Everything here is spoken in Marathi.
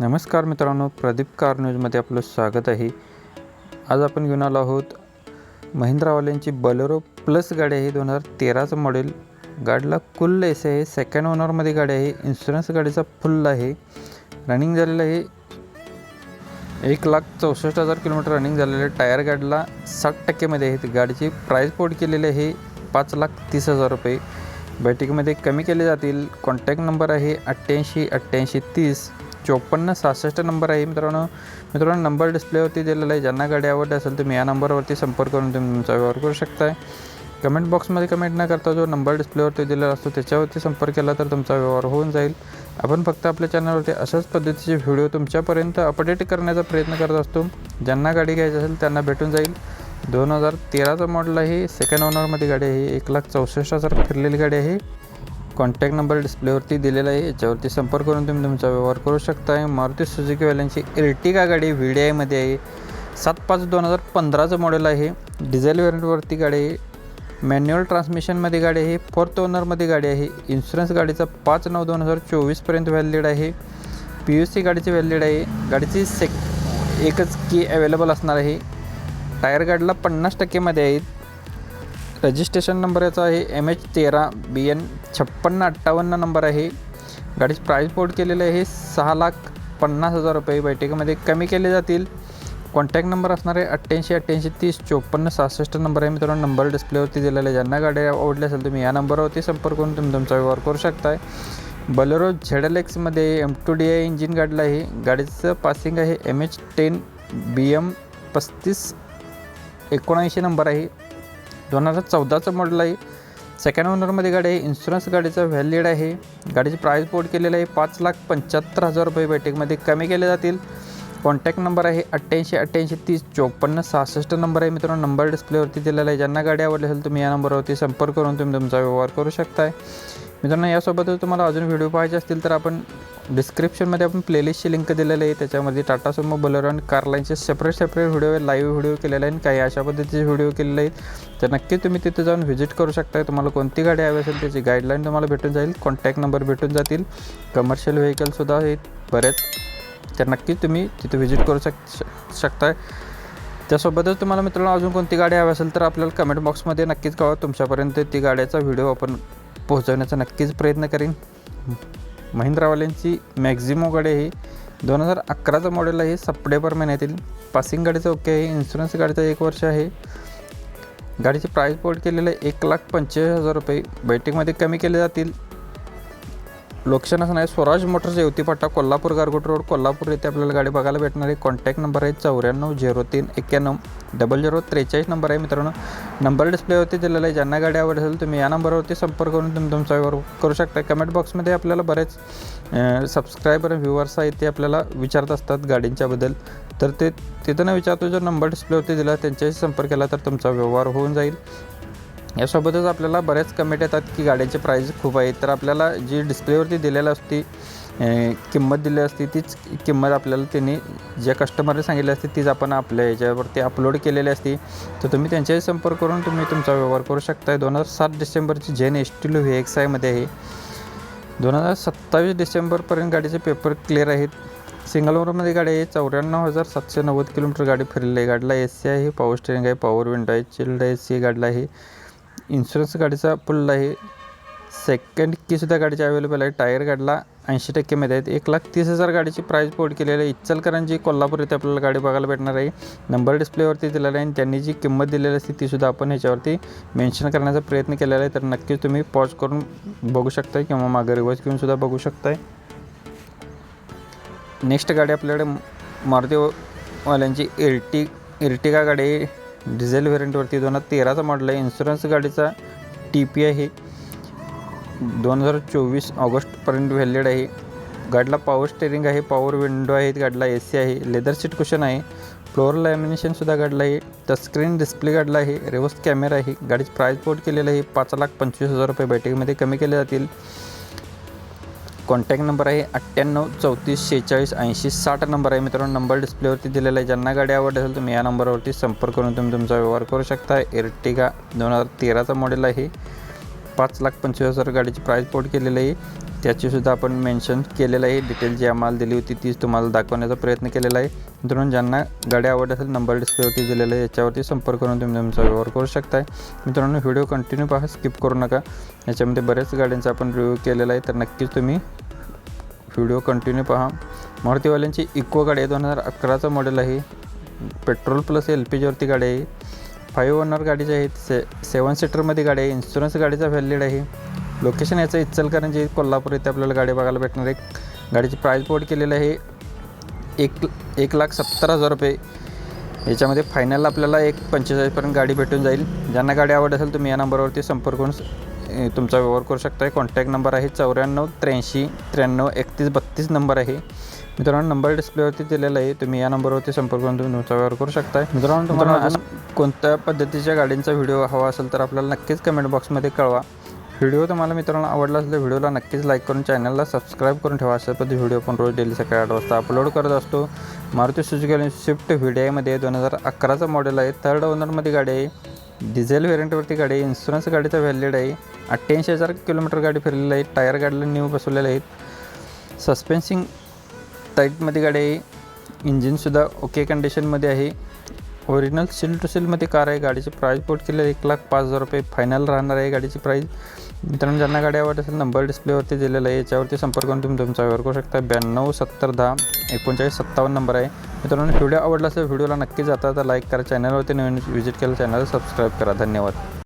नमस्कार मित्रांनो प्रदीप कार न्यूजमध्ये आपलं स्वागत आहे. आज आपण घेऊन आलो आहोत महिंद्रावाल्यांची बलेरो प्लस गाडी आहे दोन हजार तेराचं मॉडेल गाडीला कुल एस आहे सेकंड ओनरमध्ये गाडी आहे इन्शुरन्स गाडीचा फुल आहे. रनिंग झालेलं आहे एक लाख चौसष्ट हजार किलोमीटर रनिंग झालेलं आहे. टायर गाडीला साठ टक्केमध्ये आहे. गाडीची प्राईस पोट केलेली आहे पाच लाख तीस हजार रुपये. बैठकीमध्ये कमी केले जातील. कॉन्टॅक्ट नंबर आहे अठ्ठ्याऐंशी अठ्ठ्याऐंशी तीस. चोपन्न सहासष्ट नंबर आहे मित्रांनो. मित्रांनो नंबर डिस्प्लेवरती दिलेला आहे. ज्यांना गाडी आवडली असेल तुम्ही या नंबरवरती संपर्क करून तुम्ही तुमचा व्यवहार करू शकताय. कमेंट बॉक्समध्ये कमेंट न करता जो नंबर डिस्प्लेवरती दिलेला असतो त्याच्यावरती संपर्क केला तर तुमचा व्यवहार होऊन जाईल. आपण फक्त आपल्या चॅनलवरती अशाच पद्धतीचे व्हिडिओ तुमच्यापर्यंत अपडेट करण्याचा प्रयत्न करत असतो. ज्यांना गाडी घ्यायची असेल त्यांना भेटून जाईल. दोन हजार तेराचं मॉडेल आहे. सेकंड ओनरमध्ये गाडी आहे. एक लाख चौसष्ट हजार फिरलेली गाडी आहे. कॉन्टॅक्ट नंबर डिस्प्लेवरती दिलेला आहे. याच्यावरती संपर्क करून तुम्ही तुमचा व्यवहार करू शकता मारुती सुझुकीवाल्यांची एर्टिगा गाडी व्ही डी आयमध्ये आहे. सात पाच दोन हजार पंधराचं मॉडेल आहे. डिझेल व्हेरियंटवरती गाडी आहे. मॅन्युअल ट्रान्समिशनमध्ये गाडी आहे. फोर्थ ओनरमध्ये गाडी आहे. इन्शुरन्स गाडीचा पाच नऊ दोन हजार चोवीसपर्यंत व्हॅलिड आहे. पी यू सी गाडीची व्हॅलिड आहे. गाडीची सेक एकच की अवेलेबल असणार आहे. टायर गाडीला पन्नास टक्केमध्ये आहेत. रजिस्ट्रेशन नंबर याचा आहे एम एच तेरा बी एन छप्पन्न अठ्ठावन्न नंबर आहे. गाडीची प्राईस बोर्ड केलेलं आहे सहा लाख पन्नास हजार रुपये. बैठकीमध्ये कमी केले जातील. कॉन्टॅक्ट नंबर असणार आहे अठ्ठ्याऐंशी अठ्ठ्याऐंशी तीस चोपन्न सहासष्ट नंबर आहे. मित्रांनो नंबर डिस्प्लेवरती दिलेला आहे. ज्यांना गाडी आवडली असेल तुम्ही या नंबरवरती संपर्क करून तुम्ही तुमचा व्यवहार करू शकताय. Bolero Z L एक्समध्ये M two D I engine गाडीला आहे. गाडीचं पासिंग आहे M H ten B M पस्तीस एकोणऐंशी नंबर आहे. दोन हजार चौदाचं मॉडेल आहे. सेकंड ओनरमध्ये गाडी आहे. इन्शुरन्स गाडीचा व्हॅलिड आहे. गाडीची प्राईस बोर्ड केलेलं आहे. पाच लाख पंच्याहत्तर हजार रुपये बैठकमध्ये कमी केले जातील. कॉन्टॅक्ट नंबर आहे अठ्ठ्याऐंशी अठ्ठ्याऐंशी तीस चोपन्न सहासष्ट नंबर आहे. मित्रांनो नंबर डिस्प्लेवरती दिलेला आहे. ज्यांना गाडी आवडली असेल तुम्ही या नंबरवरती संपर्क करून तुम्ही तुमचा व्यवहार करू शकताय. मित्रांनो यासोबतच तुम्हाला अजून व्हिडिओ पाहायचे असतील तर आपण डिस्क्रिप्शनमध्ये आपण प्लेलिस्टची लिंक दिलेली आहे. त्याच्यामध्ये टाटा सुमो बोलेरो आणि कार लाईनचे separate separate video live video केलेले आहेत. काही अशा पद्धतीचे व्हिडिओ केलेले आहेत. तर नक्की तुम्ही तिथे जाऊन व्हिजिट करू शकता. तुम्हाला कोणती गाडी हवी असेल त्याची गाईडलाईन तुम्हाला भेटून जाईल. कॉन्टॅक्ट नंबर भेटून जातील. कमर्शियल व्हेकलसुद्धा आहेत बरेच. तर नक्की तुम्ही तिथे व्हिजिट करू शक शकता त्यासोबतच तुम्हाला मित्रांनो अजून कोणती गाडी हवी असेल तर आपल्याला कमेंट बॉक्समध्ये नक्कीच कळवा. तुमच्यापर्यंत ती गाड्याचा व्हिडिओ आपण पोहोचवण्याचा नक्कीच प्रयत्न करीन. महिंद्रावाल्यांची मॅक्झिमो गाडी आहे दोन हजार अकराचं मॉडेल आहे सप्टेंबर महिन्यातील. पासिंग गाडीचं ओके आहे इन्शुरन्स गाडीचं एक वर्ष आहे. गाडीची प्राईस पोर्ट केलेलं आहे एक लाख पंचेचाळीस हजार रुपये. बैटिंगमध्ये कमी केले जातील. लोकेशन असं नाही स्वराज मोटर्स येवती कोल्हापूर गारगोट रोड कोल्हापूर येथे आपल्याला गाडी बघायला भेटणार आहे. कॉन्टॅक्ट नंबर आहे चौऱ्याण्णव झिरो तीन एक्क्याण्णव डबल झिरो त्रेचाळीस नंबर आहे. मित्रांनो नंबर डिस्प्लेवरती दिलेला आहे. ज्यांना गाडी आवड असेल तुम्ही या नंबरवरती संपर्क करून तुम्ही तुमचा व्यवहार करू शकता. कमेंट बॉक्समध्ये आपल्याला बरेच सबस्क्रायबर व्ह्युअर्स आहेत ते आपल्याला विचारत असतात गाडींच्याबद्दल तर ते तिथं न विचारतो जर नंबर डिस्प्लेवरती दिला त्यांच्याशी संपर्क केला तर तुमचा व्यवहार होऊन जाईल. यासोबतच आपल्याला बऱ्याच कमेंट येतात की गाड्यांचे प्राईज खूप आहेत तर आपल्याला जी डिस्प्लेवरती दिलेली असती किंमत दिली असती तीच किंमत आपल्याला त्यांनी ज्या कस्टमरने सांगितली असते तीच आपण आपल्या याच्यावरती अपलोड केलेली असती. तर तुम्ही त्यांच्याशी संपर्क करून तुम्ही तुमचा व्यवहार करू शकता दोन हजार सात डिसेंबरची Zen S T V X आयमध्ये आहे. दोन हजार सत्तावीस डिसेंबरपर्यंत गाडीचे पेपर क्लिअर आहेत. सिंगलवरमध्ये गाडी आहे. चौऱ्याण्णव हजार सातशे नव्वद किलोमीटर गाडी फिरलेली आहे. गाडीला ए सी आहे पॉवर स्टेरिंग आहे पॉवर विंडो आहे चिल्ड ए सी गाडीला आहे. इन्शुरन्स गाडीचा फुल आहे. सेकंड कीसुद्धा गाडीची अवेलेबल आहे. टायर गाडीला ऐंशी टक्केमध्ये आहेत. एक लाख तीस हजार गाडीची प्राईस पोर्ट केलेली आहे. इचलकरांची कोल्हापूर इथे आपल्याला गाडी बघायला भेटणार आहे. नंबर डिस्प्लेवरती दिलेला आहे आणि त्यांनी जी किंमत दिलेली असते तीसुद्धा आपण ह्याच्यावरती मेन्शन करण्याचा प्रयत्न केलेला आहे. तर नक्कीच तुम्ही पॉज करून बघू शकताय किंवा मागे रिवर्स घेऊनसुद्धा बघू शकताय. नेक्स्ट गाडी आपल्याकडे मारुतीवाल्यांची एर्टी एर्टिगा गाडी आहे. डिझेल व्हेरियंटवरती दोन हजार तेराचा मॉडल आहे. इन्शुरन्स गाडीचा टी पी आहे. दोन हजार चोवीस ऑगस्टपर्यंत व्हॅलिड आहे. गाडीला पॉवर स्टेरिंग आहे पॉवर विंडो आहेत गाडीला ए सी आहे लेदर सीट कुशन आहे फ्लोअर लॅमिनेशनसुद्धा गाडीला आहे टचस्क्रीन डिस्प्ले गाडला आहे रिवर्स कॅमेरा आहे गाडीची प्राईस बोर्ड केलेलं आहे पाच लाख पंचवीस हजार रुपये बॅटरीमध्ये कमी केले जातील. कॉन्टॅक्ट नंबर आहे अठ्ठ्याण्णव चौतीस शेहेचाळीस ऐंशी साठ नंबर आहे मित्रांनो. नंबर डिस्प्लेवरती दिलेला आहे. ज्यांना गाडी आवडत असेल तुम्ही या नंबरवरती संपर्क करून तुम्ही तुमचा व्यवहार करू शकता. एर्टिगा दोन हजार तेराचा मॉडेल आहे. पाच लाख पंचवीस हजार गाडीची प्राईस पोर्ट केलेलं आहे. त्याचीसुद्धा आपण मेन्शन केलेलं आहे. डिटेल जी आम्हाला दिली होती तीच तुम्हाला दाखवण्याचा प्रयत्न केलेला आहे. मित्रांनो ज्यांना गाडी आवडत असेल नंबर डिस्प्लेवरती दिलेला आहे याच्यावरती संपर्क करून तुम्ही तुमचा व्यवहार करू शकताय. मित्रांनो व्हिडिओ कंटिन्यू पहा स्किप करू नका. याच्यामध्ये बऱ्याच गाड्यांचा आपण रिव्ह्यू केलेला आहे तर नक्कीच तुम्ही व्हिडिओ कंटिन्यू पहा. मारुतीवाल्यांची इको गाडी आहे दोन हजार अकराचं मॉडेल आहे. पेट्रोल प्लस एल पी जीवरती गाडी आहे. फाईव्ह ओनर गाडीचे आहेत से सेवन सीटरमध्ये गाडी आहे इन्शुरन्स गाडीचा व्हॅलिड आहे. लोकेशन याचं इचलकरंजी कोल्हापूर इथे आपल्याला गाडी बघायला भेटणार आहे. गाडीची प्राईज बोर्ड केलेलं आहे एक एक लाख सत्तर हजार रुपये. याच्यामध्ये फायनल आपल्याला एक पंचेचाळीसपर्यंत गाडी भेटून जाईल. ज्यांना गाडी आवड असेल तुम्ही या नंबरवरती संपर्क करून तुमचा व्यवहार करू शकता कॉन्टॅक्ट नंबर आहे चौऱ्याण्णव त्र्याऐंशी त्र्याण्णव एकतीस बत्तीस नंबर आहे. मित्रांनो नंबर डिस्प्लेवरती दिलेला आहे. तुम्ही या नंबरवरती संपर्क करून तुम्ही तुमचा व्यवहार करू शकता मित्रांनो तुम्हाला कोणत्या पद्धतीच्या गाडींचा व्हिडिओ हवा असेल तर आपल्याला नक्कीच कमेंट बॉक्समध्ये कळवा. व्हिडिओ तुम्हाला मित्रांनो आवडला असेल तर व्हिडिओला नक्कीच लाईक करून चॅनलला सबस्क्राईब करून ठेवा. अशा पद्धती व्हिडिओ आपण रोज डेली सकाळी आठ वाजता अपलोड करत असतो. मारुती सुझुकी स्विफ्ट व्हिडिओमध्ये दोन हजार अकराचं मॉडेल आहे. थर्ड ओनरमध्ये गाडी आहे. डिझेल व्हेरियंटवरती गाडी आहे. इन्शुरन्स गाडीचा व्हॅलिड आहे. अठ्ठ्याऐंशी हजार किलोमीटर गाडी फिरलेली आहे. टायर गाडीला न्यू बसवलेले आहेत सस्पेन्सिंग टाईटमध्ये गाडी आहे इंजिनसुद्धा ओके कंडिशनमध्ये आहे. ओरिजिनल सील टू सीलमध्ये कार आहे. गाडीची प्राईज पोट केली आहे एक लाख पाच हजार रुपये. फायनल राहणार आहे गाडीची प्राईज मित्रांनो ज्यांना गाडी आवडत असेल नंबर डिस्प्लेवरती दिलेला आहे. याच्यावरती संपर्क करून तुम्ही तुमचा व्यवहार करू शकता. ब्याण्णव सत्तर दहा एकोणचाळीस सत्तावन्न नंबर आहे. मित्रांनो व्हिडिओ आवडला असेल व्हिडिओला नक्की जाता तर लाईक करा. चॅनलवरती नवीन व्हिजिट केलं चॅनल सबस्क्राईब करा. धन्यवाद.